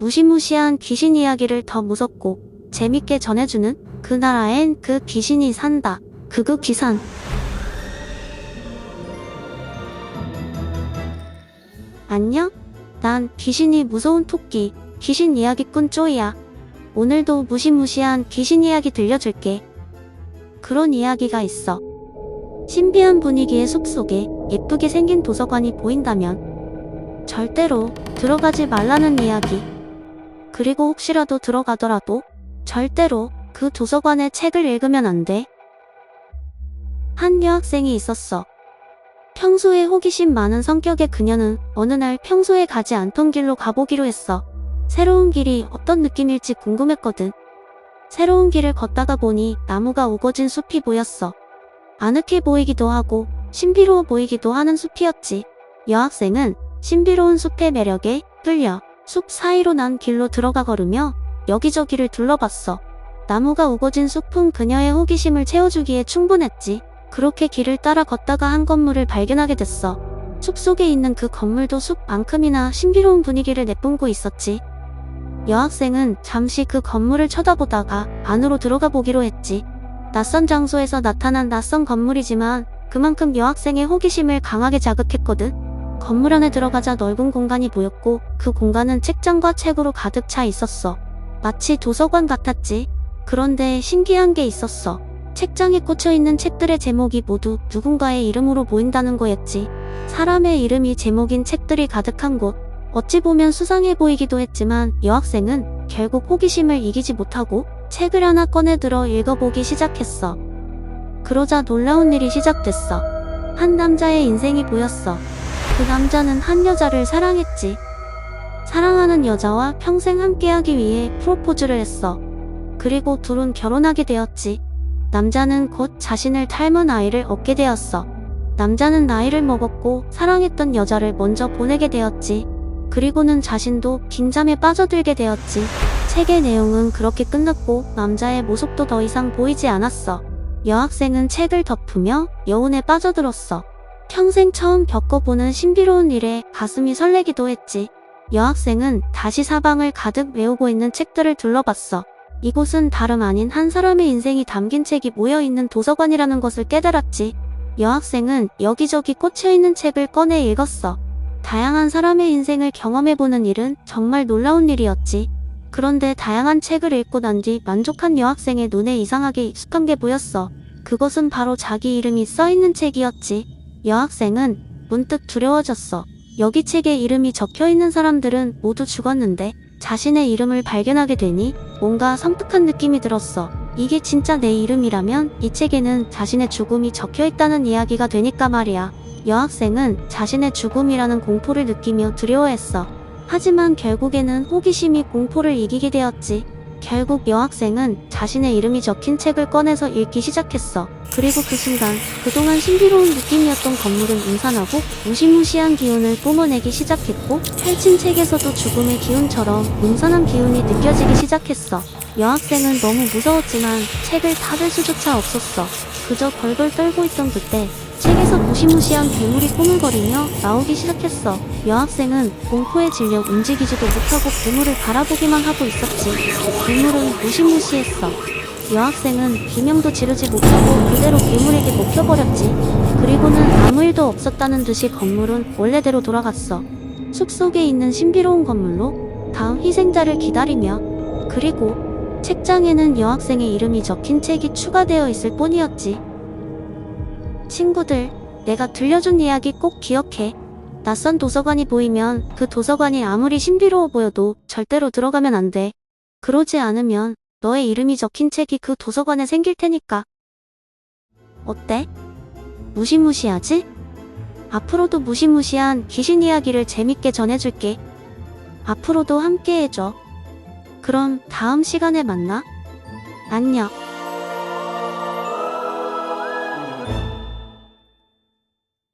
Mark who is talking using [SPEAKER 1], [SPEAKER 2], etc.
[SPEAKER 1] 무시무시한 귀신 이야기를 더 무섭고 재밌게 전해주는 그 나라엔 그 귀신이 산다. 극우 귀산. 안녕? 난 귀신이 무서운 토끼, 귀신 이야기꾼 쪼이야. 오늘도 무시무시한 귀신 이야기 들려줄게. 그런 이야기가 있어. 신비한 분위기의 숲속에 예쁘게 생긴 도서관이 보인다면 절대로 들어가지 말라는 이야기. 그리고 혹시라도 들어가더라도 절대로 그 도서관의 책을 읽으면 안 돼. 한 여학생이 있었어. 평소에 호기심 많은 성격의 그녀는 어느 날 평소에 가지 않던 길로 가보기로 했어. 새로운 길이 어떤 느낌일지 궁금했거든. 새로운 길을 걷다가 보니 나무가 우거진 숲이 보였어. 아늑해 보이기도 하고 신비로워 보이기도 하는 숲이었지. 여학생은 신비로운 숲의 매력에 끌려 숲 사이로 난 길로 들어가 걸으며 여기저기를 둘러봤어. 나무가 우거진 숲은 그녀의 호기심을 채워주기에 충분했지. 그렇게 길을 따라 걷다가 한 건물을 발견하게 됐어. 숲 속에 있는 그 건물도 숲만큼이나 신비로운 분위기를 내뿜고 있었지. 여학생은 잠시 그 건물을 쳐다보다가 안으로 들어가 보기로 했지. 낯선 장소에서 나타난 낯선 건물이지만 그만큼 여학생의 호기심을 강하게 자극했거든. 건물 안에 들어가자 넓은 공간이 보였고 그 공간은 책장과 책으로 가득 차 있었어. 마치 도서관 같았지. 그런데 신기한 게 있었어. 책장에 꽂혀 있는 책들의 제목이 모두 누군가의 이름으로 보인다는 거였지. 사람의 이름이 제목인 책들이 가득한 곳. 어찌 보면 수상해 보이기도 했지만 여학생은 결국 호기심을 이기지 못하고 책을 하나 꺼내 들어 읽어보기 시작했어. 그러자 놀라운 일이 시작됐어. 한 남자의 인생이 보였어. 그 남자는 한 여자를 사랑했지. 사랑하는 여자와 평생 함께하기 위해 프로포즈를 했어. 그리고 둘은 결혼하게 되었지. 남자는 곧 자신을 닮은 아이를 얻게 되었어. 남자는 나이를 먹었고 사랑했던 여자를 먼저 보내게 되었지. 그리고는 자신도 빈잠에 빠져들게 되었지. 책의 내용은 그렇게 끝났고 남자의 모습도 더 이상 보이지 않았어. 여학생은 책을 덮으며 여운에 빠져들었어. 평생 처음 겪어보는 신비로운 일에 가슴이 설레기도 했지. 여학생은 다시 사방을 가득 메우고 있는 책들을 둘러봤어. 이곳은 다름 아닌 한 사람의 인생이 담긴 책이 모여있는 도서관이라는 것을 깨달았지. 여학생은 여기저기 꽂혀있는 책을 꺼내 읽었어. 다양한 사람의 인생을 경험해보는 일은 정말 놀라운 일이었지. 그런데 다양한 책을 읽고 난 뒤 만족한 여학생의 눈에 이상하게 익숙한 게 보였어. 그것은 바로 자기 이름이 써있는 책이었지. 여학생은 문득 두려워졌어. 여기 책에 이름이 적혀 있는 사람들은 모두 죽었는데 자신의 이름을 발견하게 되니 뭔가 섬뜩한 느낌이 들었어. 이게 진짜 내 이름이라면 이 책에는 자신의 죽음이 적혀 있다는 이야기가 되니까 말이야. 여학생은 자신의 죽음이라는 공포를 느끼며 두려워했어. 하지만 결국에는 호기심이 공포를 이기게 되었지. 결국 여학생은 자신의 이름이 적힌 책을 꺼내서 읽기 시작했어. 그리고 그 순간 그동안 신비로운 느낌이었던 건물은 음산하고 무시무시한 기운을 뿜어내기 시작했고 펼친 책에서도 죽음의 기운처럼 음산한 기운이 느껴지기 시작했어. 여학생은 너무 무서웠지만 책을 닫을 수조차 없었어. 그저 벌벌 떨고 있던 그때 책에서 무시무시한 괴물이 꼬물거리며 나오기 시작했어. 여학생은 공포에 질려 움직이지도 못하고 괴물을 바라보기만 하고 있었지. 괴물은 무시무시했어. 여학생은 비명도 지르지 못하고 그대로 괴물에게 먹혀버렸지. 그리고는 아무 일도 없었다는 듯이 건물은 원래대로 돌아갔어. 숲속에 있는 신비로운 건물로 다음 희생자를 기다리며 그리고 책장에는 여학생의 이름이 적힌 책이 추가되어 있을 뿐이었지. 친구들, 내가 들려준 이야기 꼭 기억해. 낯선 도서관이 보이면 그 도서관이 아무리 신비로워 보여도 절대로 들어가면 안 돼. 그러지 않으면 너의 이름이 적힌 책이 그 도서관에 생길 테니까. 어때? 무시무시하지? 앞으로도 무시무시한 귀신 이야기를 재밌게 전해줄게. 앞으로도 함께 해줘. 그럼 다음 시간에 만나. 안녕.